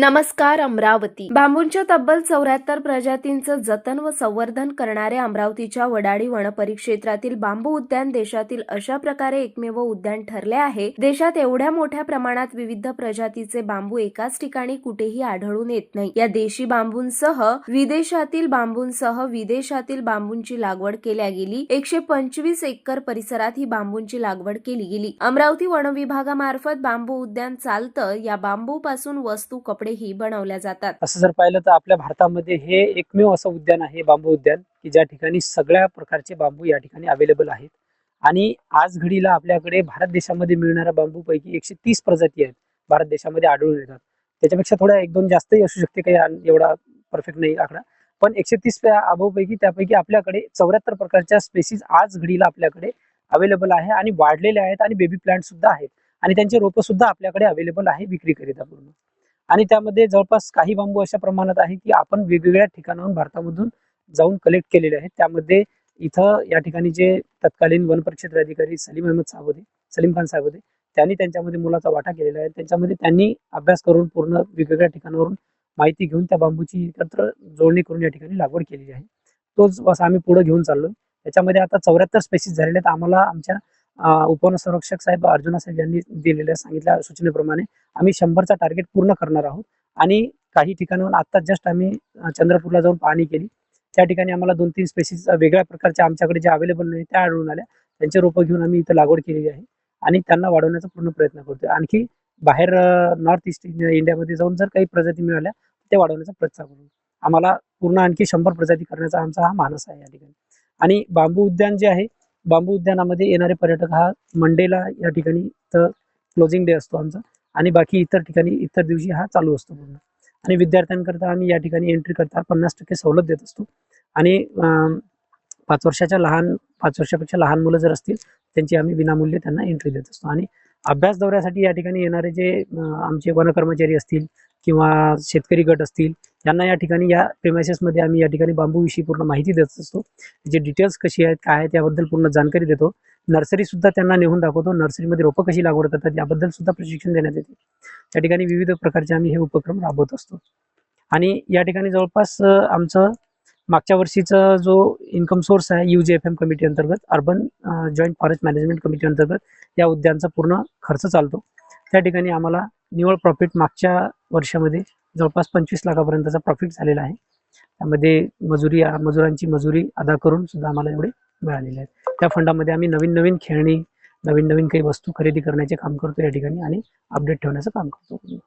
नमस्कार अमरावती. बांबूंच्या तब्बल चौऱ्याहत्तर प्रजातींचं जतन व संवर्धन करणारे अमरावतीच्या वडाळी वनपरिक्षेत्रातील बांबू उद्यान देशातील अशा प्रकारे एकमेव उद्यान ठरले आहे. देशात एवढ्या मोठ्या प्रमाणात विविध प्रजातीचे बांबू एकाच ठिकाणी कुठेही आढळून येत नाही. या देशी बांबूंसह विदेशातील बांबूंसह विदेशातील बांबूंची लागवड केल्या गेली. एकशे पंचवीस एकर परिसरात ही बांबूंची लागवड केली गेली. अमरावती वन विभागामार्फत बांबू उद्यान चालतं. या बांबू पासून वस्तू कपडेही बनवल्या जातात. असं जर पाहिलं तर आपल्या भारतामध्ये हे एकमेव असं उद्यान आहे बांबू उद्यान की ज्या ठिकाणी सगळ्या प्रकारचे बांबू या ठिकाणी अवेलेबल आहेत. आणि आज घडीला आपल्याकडे भारत देशामध्ये मिळणाऱ्या बांबूपैकी एकशे तीस प्रजाती आहेत भारत देशामध्ये आढळून येतात. त्याच्यापेक्षा थोड्या एक दोन जास्तही असू शकते काही एवढा परफेक्ट नाही आकडा. पण एकशे तीस अभावपैकी त्यापैकी आपल्याकडे चौऱ्याहत्तर प्रकारच्या स्पेसीज आज घडीला आपल्याकडे अवेलेबल आहे आणि वाढलेले आहेत आणि बेबी प्लांट सुद्धा आहेत. आणि त्यांचे रोपं सुद्धा आपल्याकडे अवेलेबल आहे विक्रीकरिता पूर्ण. आणि त्यामध्ये जवळपास काही बांबू अशा प्रमाणात आहे की आपण वेगवेगळ्या ठिकाणाहून भारतामधून जाऊन कलेक्ट केलेले आहेत. त्यामध्ये इथं या ठिकाणी जे तत्कालीन वन परिक्षेत्र अधिकारी सलीम अहमद साहेब होते सलीम खान साहेब होते त्यांनी त्यांच्यामध्ये मुलाचा वाटा केलेला आहे. त्यांच्यामध्ये त्यांनी अभ्यास करून पूर्ण वेगवेगळ्या ठिकाणावरून माहिती घेऊन त्या बांबूची एकत्र जोडणी करून या ठिकाणी लागवड केलेली आहे. तोच वास आम्ही पुढे घेऊन चाललोय. त्याच्यामध्ये आता चौऱ्याहत्तर स्पेसीस झालेले आहेत. आम्हाला आमच्या उपवनसंरक्षक उपवन संरक्षक साहेब अर्जुना साहेब यांनी दिलेल्या सांगितल्या सूचनेप्रमाणे आम्ही शंभरचा टार्गेट पूर्ण करणार आहोत. आणि काही ठिकाणाहून आत्ताच जस्ट आम्ही चंद्रपूरला जाऊन पाहणी केली. त्या ठिकाणी आम्हाला दोन तीन स्पेसीस वेगळ्या प्रकारच्या आमच्याकडे जे अवेलेबल नाही त्या आढळून आल्या. त्यांचे रोपं घेऊन आम्ही इथं लागवड केलेली आहे. आणि त्यांना वाढवण्याचा पूर्ण प्रयत्न करतोय. आणखी बाहेर नॉर्थ ईस्ट इंडियामध्ये जाऊन जर काही प्रजाती मिळाल्या ते वाढवण्याचा प्रयत्न करू. आम्हाला पूर्ण आणखी शंभर प्रजाती करण्याचा आमचा हा मानस आहे या ठिकाणी. आणि बांबू उद्यान जे आहे बांबू उद्यानामध्ये येणारे पर्यटक हा मंडेला या ठिकाणी क्लोजिंग डे असतो आमचा. आणि बाकी इतर ठिकाणी इतर दिवशी हा चालू असतो पूर्ण. आणि विद्यार्थ्यांकरता आम्ही या ठिकाणी एंट्री करता पन्नास टक्के सवलत देत असतो. आणि पाच वर्षाच्या लहान पाच वर्षापेक्षा लहान मुलं जर असतील त्यांची आम्ही विनामूल्य त्यांना एंट्री देत असतो. आणि अभ्यास दौऱ्यासाठी या ठिकाणी येणारे जे आमचे वनकर्मचारी असतील किंवा शेतकरी गट असतील त्यांना या ठिकाणी या प्रेमायसेसमध्ये आम्ही या ठिकाणी बांबूविषयी पूर्ण माहिती देत असतो. जे डिटेल्स कशी आहेत काय आहेत याबद्दल पूर्ण जानकारी देतो. नर्सरी सुद्धा त्यांना नेऊन दाखवतो. नर्सरीमध्ये रोपं कशी लागवड करतात याबद्दल सुद्धा प्रशिक्षण देण्यात येते. त्या ठिकाणी विविध प्रकारचे आम्ही हे उपक्रम राबवत असतो. आणि या ठिकाणी जवळपास आमचं मागच्या वर्षीचा जो इन्कम सोर्स आहे U G F M committee अंतर्गत urban joint forest management committee अंतर्गत या उद्यानचा पूर्ण खर्च चालतो. त्या ठिकाणी आम्हाला निव्वळ प्रॉफिट मागच्या वर्षामध्ये जवळपास पंचवीस लाखापर्यंतचा प्रॉफिट झालेला आहे. त्यामध्ये मजुरी मजुरांची मजुरी अदा करून सुद्धा आम्हाला एवढे मिळालेले आहेत. त्या फंडामध्ये आम्ही नवीन नवीन खेळणी नवीन नवीन काही वस्तू खरेदी करण्याचे काम करतो या ठिकाणी आणि अपडेट ठेवण्याचं काम करतो.